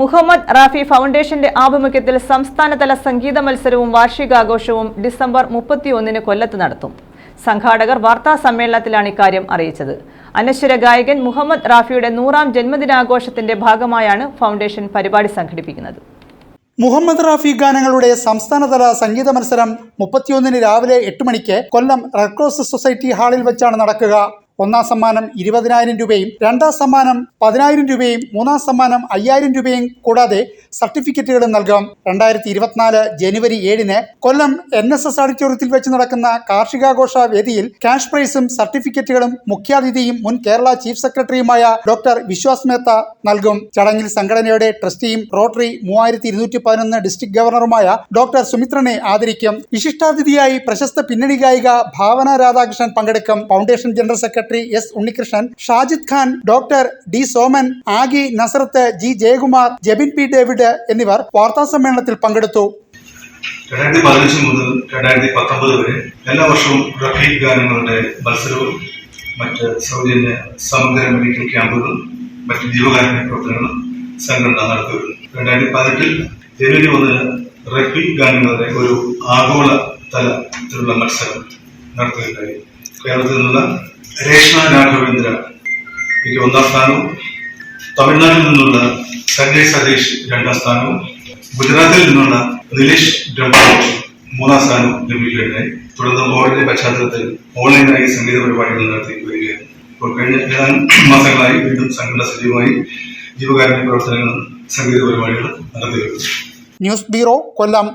മുഹമ്മദ് റാഫി ഫൗണ്ടേഷന്റെ ആഭിമുഖ്യത്തിൽ സംസ്ഥാനതല സംഗീത മത്സരവും വാർഷികാഘോഷവും ഡിസംബർ മുപ്പത്തിയൊന്നിന് കൊല്ലത്ത് നടത്തും. സംഘാടകർ വാർത്താ സമ്മേളനത്തിലാണ് ഇക്കാര്യം അറിയിച്ചത്. അനശ്വര ഗായകൻ മുഹമ്മദ് റാഫിയുടെ നൂറാം ജന്മദിനാഘോഷത്തിന്റെ ഭാഗമായാണ് ഫൗണ്ടേഷൻ പരിപാടി സംഘടിപ്പിക്കുന്നത്. മുഹമ്മദ് റാഫി ഗാനങ്ങളുടെ സംസ്ഥാനതല സംഗീത മത്സരം മുപ്പത്തിയൊന്നിന് രാവിലെ എട്ട് മണിക്ക് കൊല്ലം റെഡ് ക്രോസ് സൊസൈറ്റി ഹാളിൽ വെച്ചാണ് നടക്കുക. ഒന്നാം സമ്മാനം ഇരുപതിനായിരം രൂപയും രണ്ടാം സമ്മാനം പതിനായിരം രൂപയും മൂന്നാം സമ്മാനം അയ്യായിരം രൂപയും കൂടാതെ സർട്ടിഫിക്കറ്റുകളും നൽകും രണ്ടായിരത്തി ഇരുപത്തിനാല് ജനുവരി ഏഴിന് കൊല്ലം എൻ എസ് എസ് ഓഡിറ്റോറിയത്തിൽ വെച്ച് നടക്കുന്ന കാർഷികാഘോഷ വേദിയിൽ ക്യാഷ് പ്രൈസും സർട്ടിഫിക്കറ്റുകളും മുഖ്യാതിഥിയും മുൻ കേരള ചീഫ് സെക്രട്ടറിയുമായ ഡോക്ടർ വിശ്വാസ് മേത്ത നൽകും. ചടങ്ങിൽ സംഘടനയുടെ ട്രസ്റ്റിയും റോട്ടറി മൂവായിരത്തി ഇരുന്നൂറ്റി പതിനൊന്ന് ഡിസ്ട്രിക്ട് ഗവർണറുമായ ഡോക്ടർ സുമിത്രനെ ആദരിക്കും. വിശിഷ്ടാതിഥിയായി പ്രശസ്ത പിന്നണി ഗായിക ഭാവന രാധാകൃഷ്ണൻ പങ്കെടുക്കും. Foundation general secretary S Unnikrishnan Shajid Khan doctor D Soman Aggie Nazareth G Jayakumar Jebin P David എന്നിവർ വാർത്താ സമ്മേളനത്തിൽ പങ്കെടുത്തു. രണ്ടായിരത്തി പതിനഞ്ച് മുതൽ രണ്ടായിരത്തി പത്തൊമ്പത് വരെ എല്ലാ വർഷവും റഫീഖ് ഗാനങ്ങളുടെ മത്സരവും മറ്റ് സൗജന്യ സമഗ്ര മെഡിക്കൽ ക്യാമ്പുകളും മറ്റ് ജീവകാരുണ്യ പ്രവർത്തനങ്ങളും സംഘടന നടത്തി വരുന്നു രണ്ടായിരത്തി പതിനെട്ടിൽ ജനുവരി ഗാനങ്ങളുടെ ഒരു ആഗോള തലത്തിലുള്ള മത്സരം നടത്തുകയുണ്ടായി. കേരളത്തിൽ നിന്നുള്ള രേഷ്മ രാഘവേന്ദ്ര. എനിക്ക് ഒന്നാം സ്ഥാനവും തമിഴ്നാട്ടിൽ നിന്നുള്ള സഞ്ജയ് സതീഷ് രണ്ടാം സ്ഥാനവും ഗുജറാത്തിൽ നിന്നുള്ള നിലേഷ് ബ്രഹ്മോട്ട് മൂന്നാം സ്ഥാനവും ലഭിക്കുകയുണ്ടായി. തുടർന്ന് കോവിഡിന്റെ പശ്ചാത്തലത്തിൽ ഓൺലൈനായി സംഗീത പരിപാടികൾ നടത്തി വരികയാണ്. ഇപ്പോൾ കഴിഞ്ഞ ഏതാനും മാസങ്ങളായി വീണ്ടും സംഘടന സജീവമായി ജീവകാരുണ്യ പ്രവർത്തനങ്ങളും സംഗീത പരിപാടികളും നടത്തി ന്യൂസ് ബ്യൂറോ കൊല്ലം.